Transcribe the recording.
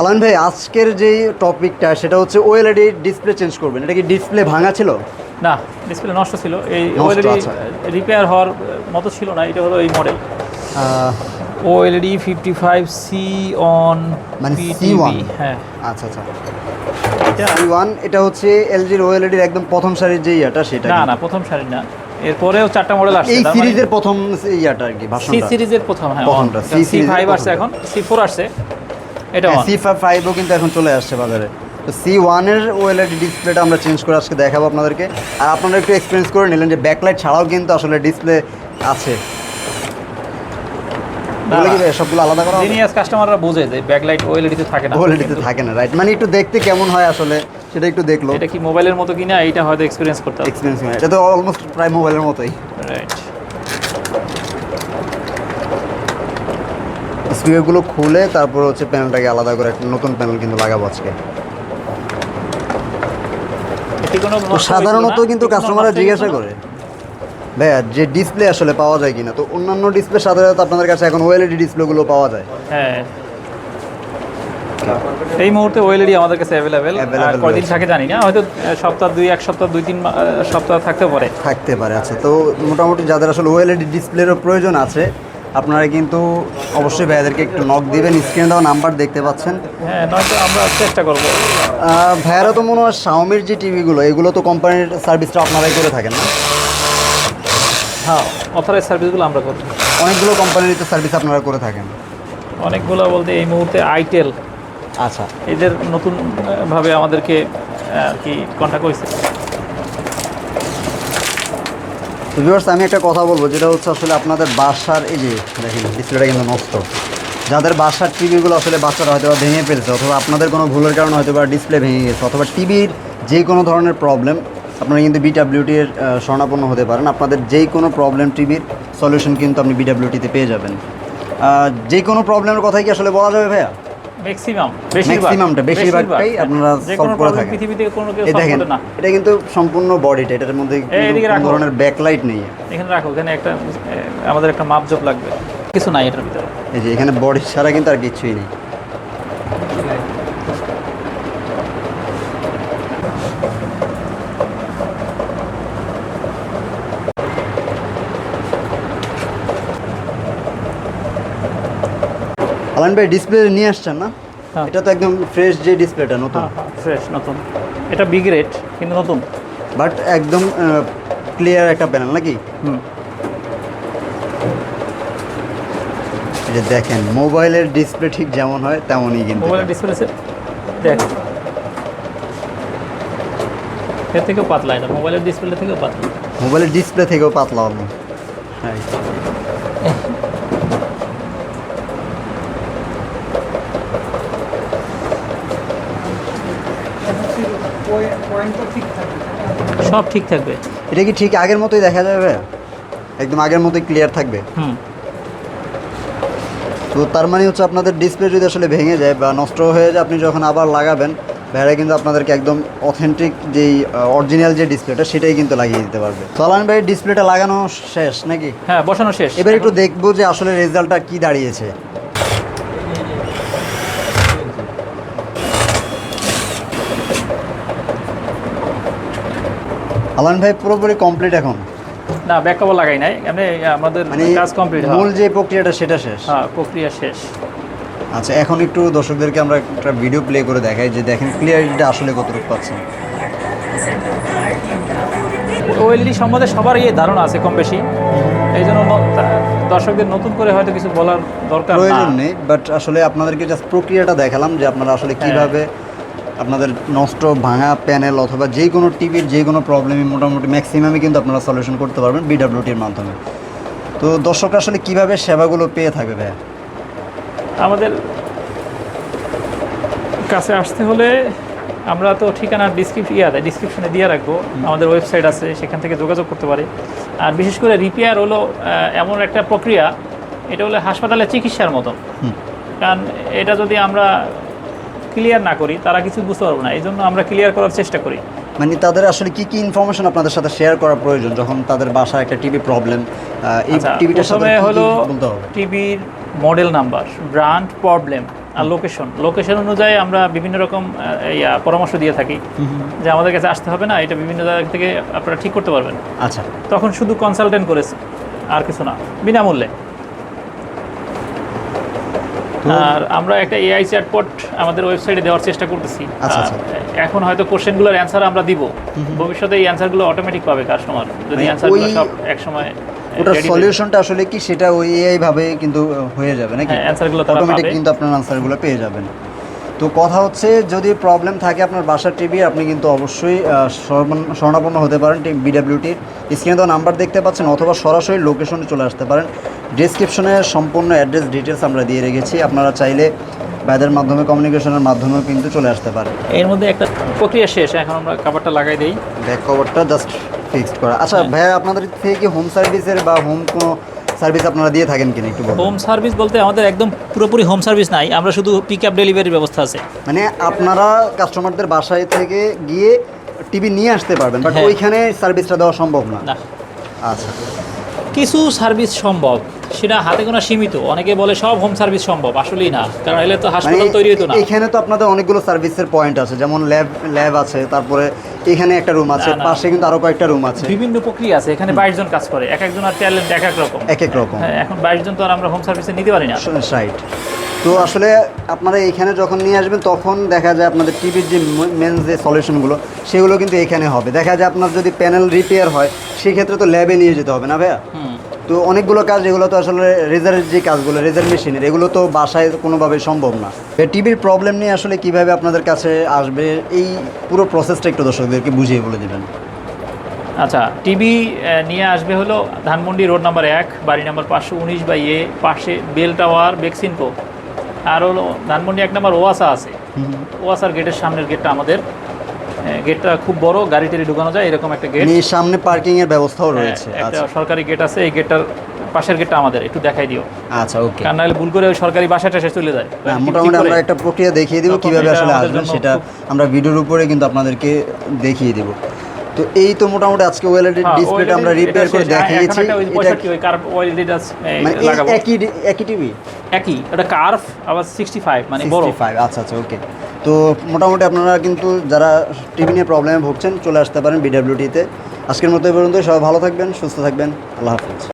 আলান ভাই আজকের যে টপিকটা সেটা হচ্ছে ওএলইডি ডিসপ্লে চেঞ্জ করবেন। এটা কি ডিসপ্লে ভাঙা ছিল? না ডিসপ্লে নষ্ট ছিল। এই ওএলইডি আচ্ছা। রিপেয়ার হওয়ার মতো ছিল না এটা হলো এই model OLED fifty five C one মানে C1? হ্যাঁ। আচ্ছা আচ্ছা। এটা সি ওয়ান এটা হচ্ছে এলজির ওএলইডির একদম প্রথম সারির যে ইয়াটা সেটা না না প্রথম সারির না। এরপরেও চারটা মডেল আসছে এই মানে সিরিজের প্রথম ইয়াটা আর কি সি সিরিজের প্রথম হ্যাঁ সি ফাইভ আসছে এখন সি ফোর আসছে। এটা। সি ফাইভও কিন্তু এখন চলে আসছে বাজারে। তো সি ওয়ানের ওএলইডি ডিসপ্লেটা আমরা চেঞ্জ করে আজকে দেখাবো আপনাদেরকে। আর আপনারা একটু এক্সপিরিয়েন্স করে নিলেন যে ব্যাকলাইট ছাড়াও কিন্তু আসলে ডিসপ্লে আছে। না, বলে কি সবগুলো আলাদা করা জিনিয়াস কাস্টমাররা বোঝে যে ব্যাকলাইট ওএলইডিতে থাকে না। ওএলইডিতে থাকে না রাইট মানে একটু দেখতে কেমন হয় আসলে সেটা একটু দেখল। এটা কি মোবাইলের মতো কিনা এটা হয়তো এক্সপিরিয়েন্স করতে হবে। এক্সপিরিয়েন্স এটা তো অলমোস্ট প্রায় মোবাইলের মতোই। রাইট স্পিকারগুলো খুলে তারপর হচ্ছে প্যানেলটাকে আলাদা করে একটা নতুন প্যানেল কিন্তু লাগাবো আজকে। তো সাধারণত কিন্তু কাস্টমাররা জিজ্ঞাসা করে। ভাইয়া যে ডিসপ্লে আসলে পাওয়া যায় কিনা? তো অন্যান্য ডিসপ্লে সাধারণত আপনাদের কাছে এখন ওএলইডি ডিসপ্লেগুলো পাওয়া যায়। হ্যাঁ। এই মুহূর্তে ওএলইডি আমাদের কাছে অ্যাভেলেবেল কয়দিন থাকে জানি না হয়তো সপ্তাহ দুই এক সপ্তাহ দুই তিন সপ্তাহ থাকতে পারে। থাকতে পারে আচ্ছা। তো মোটামুটি যাদের আসলে ওএলইডি ডিসপ্লেরও প্রয়োজন আছে আপনারা কিন্তু অবশ্যই ভাইয়াদেরকে একটু নক দিবেন স্ক্রিনে দেওয়া নাম্বার দেখতে পাচ্ছেন। হ্যাঁ নয়তো আমরা চেষ্টা করব। ভাইয়ারা তো মনে হয় শাওমির যে টিভিগুলো এগুলো তো কোম্পানির সার্ভিসটা আপনারাই করে থাকেন না? হ্যাঁ অথরাইজ সার্ভিসগুলো আমরা করি। অনেকগুলো কোম্পানির তো সার্ভিস আপনারা করে থাকেন। অনেকগুলো বলতে এই মুহূর্তে আইটেল আচ্ছা। এদের নতুন আহ, ভাবে আমাদেরকে আর কি কন্ট্যাক্ট করেছে। তো ভিউয়ার্স আমি একটা কথা বলব যেটা হচ্ছে আসলে আপনাদের বাসার এই যে দেখেন ডিসপ্লেটা কিন্তু নষ্ট। যাদের বাসার টিভিগুলো আসলে বাচ্চারা হয়তো বা ভেঙে ফেলছে অথবা আপনাদের কোনো ভুলের কারণে হয়তো বা ডিসপ্লে ভেঙে গেছে অথবা টিভির যে কোনো ধরনের প্রবলেম আপনারা কিন্তু বিডাব্লিউটি এর আহ, শরণাপন্ন হতে পারেন। আপনাদের যেই কোনো প্রবলেম টিভির সলিউশন কিন্তু আপনি বিডাব্লিউটিতে পেয়ে যাবেন। যে কোনো প্রবলেমের কথাই কি আসলে বলা যাবে ভাইয়া? ম্যাক্সিমাম ম্যাক্সিমামটা বেশিরভাগটাই আপনারা সলভ করে থাকেন পৃথিবীতে কোনো কেউ দেখেন না। এটা কিন্তু সম্পূর্ণ বডিটা এটার মধ্যে কোনো রাখো। ধরনের ব্যাকলাইট নেই। এখানে রাখো এখানে একটা আমাদের একটা মাপজোপ লাগবে। কিছু নাই এটার ভিতরে। এই যে এখানে বডি ছাড়া কিন্তু আর কিছুই নেই। আলান ভাই ডিসপ্লে নিয়ে আসছেন না? হ্যাঁ। এটা তো একদম ফ্রেশ যে ডিসপ্লেটা নতুন। হ্যাঁ হ্যাঁ ফ্রেশ নতুন। এটা বিগ রেট কিন্তু নতুন। বাট একদম ক্লিয়ার একটা প্যানেল নাকি? হুম। যে দেখেন মোবাইলের ডিসপ্লে ঠিক যেমন হয় তেমনই কিন্তু মোবাইলের ডিসপ্লে দেখ। এর থেকেও পাতলা এটা মোবাইলের ডিসপ্লে থেকেও পাতলা। মোবাইলের ডিসপ্লে থেকেও পাতলা হ্যাঁ। সব ঠিক থাকবে। এটা কি ঠিক আগের মতোই দেখা যাবে? একদম আগের মতোই ক্লিয়ার থাকবে? হুম। তো তার মানে হচ্ছে আপনাদের ডিসপ্লে যদি আসলে ভেঙে যায় বা নষ্ট হয়ে যায় আপনি যখন আবার লাগাবেন ভাইরা কিন্তু আপনাদেরকে একদম অথেন্টিক যেই অরিজিনাল যে ডিসপ্লেটা সেটাই কিন্তু লাগিয়ে দিতে পারবে। সালান ভাই ডিসপ্লেটা লাগানো শেষ নাকি? হ্যাঁ বসানো শেষ। এবার একটু দেখব যে আসলে রেজাল্টটা কি দাঁড়িয়েছে। আলান ভাই পুরোপুরি কমপ্লিট এখন? না ব্যাক কভার লাগাই নাই। এমনি আমাদের মানে কাজ কমপ্লিট মূল যে প্রক্রিয়াটা সেটা শেষ? হ্যাঁ প্রক্রিয়া শেষ। আচ্ছা এখন একটু দর্শকদেরকে আমরা একটা ভিডিও প্লে করে দেখাই যে দেখেন ক্লিয়ারিটিটা আসলে কতটুকু পাচ্ছেন। ওএলইডি সম্বন্ধে সবারই এই ধারণা আছে কম বেশি। এই জন্য দর্শকদের নতুন করে হয়তো কিছু বলার দরকার প্রয়োজন নেই বাট আসলে আপনাদেরকে জাস্ট প্রক্রিয়াটা দেখালাম যে আপনারা আসলে হ্যাঁ। কীভাবে আপনাদের নষ্ট ভাঙা প্যানেল অথবা যে কোনো টিভির যে কোনো প্রবলেমই মোটামুটি ম্যাক্সিমামই কিন্তু আপনারা সলিউশন করতে পারবেন বিডাব্লিউটির মাধ্যমে। তো দর্শকরা আসলে কীভাবে সেবাগুলো পেয়ে থাকবে ভাইয়া? আমাদের কাছে আসতে হলে আমরা তো ঠিকানা ডিসক্রিপ ইয়া ডিসক্রিপশনে দিয়ে রাখব। আমাদের ওয়েবসাইট আছে সেখান থেকে যোগাযোগ করতে পারে। আর বিশেষ করে রিপেয়ার হলো এমন একটা প্রক্রিয়া এটা হলো হাসপাতালে চিকিৎসার মতো। হুম। কারণ এটা যদি আমরা ক্লিয়ার না করি তারা কিছু বুঝতে পারব না। এই জন্য আমরা ক্লিয়ার করার চেষ্টা করি। মানে তাদের আসলে কি কি ইনফরমেশন আপনাদের সাথে শেয়ার করা প্রয়োজন যখন তাদের বাসায় একটা টিভি প্রবলেম এই আচ্ছা টিভিটার সাথে প্রথমে কি কি হলো টিভির মডেল নাম্বার ব্র্যান্ড প্রবলেম আর লোকেশন লোকেশন অনুযায়ী আমরা বিভিন্ন রকম পরামর্শ দিয়ে থাকি। যে আমাদের কাছে আসতে হবে না এটা বিভিন্ন জায়গা থেকে আপনারা ঠিক করতে পারবেন। আচ্ছা। তখন শুধু কনসালটেন্ট করেছে আর কিছু না বিনামূল্যে। আর আমরা একটা এআই চ্যাটপট আমাদের ওয়েবসাইটে দেওয়ার চেষ্টা করতেছি। আচ্ছা, আচ্ছা। এখন হয়তো কোশ্চেনগুলোর অ্যান্সার আমরা দিব। ভবিষ্যতে এই অ্যান্সারগুলো অটোমেটিক পাবে কাস্টমার যদি মানে অ্যান্সারগুলো সব একসময় ওটার। সলিউশনটা আসলে কি? সেটা ওই এআই ভাবে কিন্তু হয়ে যাবে নাকি? হ্যাঁ, গুলো অটোমেটিক কিন্তু আপনার আনসারগুলো পেয়ে যাবেন। তো কথা হচ্ছে যদি প্রবলেম থাকে আপনার বাসার টিভি আপনি কিন্তু অবশ্যই স্বর্ণাপন্ন হতে পারেন বিডাব্লিউটির স্ক্রিনে তো নাম্বার দেখতে পাচ্ছেন অথবা সরাসরি লোকেশনে চলে আসতে পারেন। ডিসক্রিপশনে সম্পূর্ণ অ্যাড্রেস ডিটেলস আমরা দিয়ে রেখেছি। আপনারা চাইলে ভাইদের মাধ্যমে কমিউনিকেশনের মাধ্যমেও কিন্তু চলে আসতে পারেন। এর মধ্যে একটা প্রক্রিয়া শেষ এখন আমরা কাভারটা লাগাই দিই। ব্যাক কভারটা জাস্ট ফিক্সড করা। আচ্ছা হ্যাঁ। ভাইয়া আপনাদের থেকে কি হোম সার্ভিসের বা হোম কোনো সার্ভিস আপনারা দিয়ে থাকেন কিনা একটু হোম সার্ভিস বলতে আমাদের একদম পুরোপুরি হোম সার্ভিস নাই আমরা শুধু পিক আপ ডেলিভারির ব্যবস্থা আছে। মানে আপনারা কাস্টমারদের বাসায় থেকে গিয়ে টিভি নিয়ে আসতে পারবেন বাট হ্যাঁ। ওইখানে সার্ভিসটা দেওয়া সম্ভব না। আচ্ছা। কিছু সার্ভিস সম্ভব সেটা হাতে গোনা সীমিত। অনেকে বলে সব হোম সার্ভিস সম্ভব আসলেই না। কারণ এলে তো মানে হাসপাতাল তৈরি হতো না। এখানে তো আপনাদের অনেকগুলো সার্ভিসের পয়েন্ট আছে যেমন ল্যাব ল্যাব আছে তারপরে এখানে একটা রুম আছে। পাশে কিন্তু আরও কয়েকটা রুম আছে। বিভিন্ন প্রক্রিয়া আছে এখানে বাইশ জন কাজ করে এক একজন আর ট্যালেন্ট এক এক রকম। এক এক রকম। হ্যাঁ এখন বাইশ জন তো আর আমরা হোম সার্ভিসে নিতে পারি না। সাইট তো আসলে আপনারা এখানে যখন নিয়ে আসবেন তখন দেখা যায় আপনাদের টিভির যে মেন যে সলিউশনগুলো সেগুলো কিন্তু এখানে হবে। দেখা যায় আপনার যদি প্যানেল রিপেয়ার হয় সেক্ষেত্রে তো ল্যাবে নিয়ে যেতে হবে না ভাইয়া? তো অনেকগুলো কাজ এগুলো তো আসলে রেজারের যে কাজগুলো রেজার মেশিনের এগুলো তো বাসায় কোনোভাবে সম্ভব না। টিভির প্রবলেম নিয়ে আসলে কীভাবে আপনাদের কাছে আসবে? এই পুরো প্রসেসটা একটু দর্শকদেরকে বুঝিয়ে বলে দেবেন। আচ্ছা টিভি নিয়ে আসবে হলো ধানমন্ডি রোড নাম্বার এক বাড়ি নাম্বার পাঁচশো উনিশ বাই এ পাশে বেল টাওয়ার বেক্সিনকো। আর হলো ধানমন্ডি এক নাম্বার ওয়াসা আছে। ওয়াসার গেটের সামনের গেটটা আমাদের। গেটটা খুব বড় গাড়ি টাড়ি ঢুকানো যায় এরকম একটা গেট। মানে সামনে পার্কিং এর ব্যবস্থাও রয়েছে একটা আচ্ছা। সরকারি গেট আছে এই গেটটার পাশের গেটটা আমাদের একটু দেখাই দিও। আচ্ছা ওকে। কারণ নাহলে ভুল করে ওই সরকারি বাসাটা শেষ চলে যায়। হ্যাঁ, মোটামুটি আমরা একটা প্রক্রিয়া দেখিয়ে দিব কীভাবে আসলে আসবেন সেটা আমরা ভিডিওর উপরে কিন্তু আপনাদেরকে দেখিয়ে দিব। তো এই তো মোটামুটি আজকে ওয়েলএডি হ্যাঁ, ডিসপ্লেটা আমরা রিপেয়ার করে। হ্যাঁ, দেখিয়েছি। এটা 65 ওই কার্ভ OLED টা, মানে লাগাবো। একই একই টিভি একই এটা কার্ভ আবার সিক্সটি ফাইভ মানে বড়। 65 আচ্ছা আচ্ছা ওকে তো মোটামুটি আপনারা কিন্তু যারা টিভি নিয়ে প্রবলেমে ভুগছেন, চলে আসতে পারেন বিডাব্লিউটিতে আজকের মতো এই পর্যন্ত সবাই ভালো থাকবেন, সুস্থ থাকবেন, আল্লাহ হাফিজ।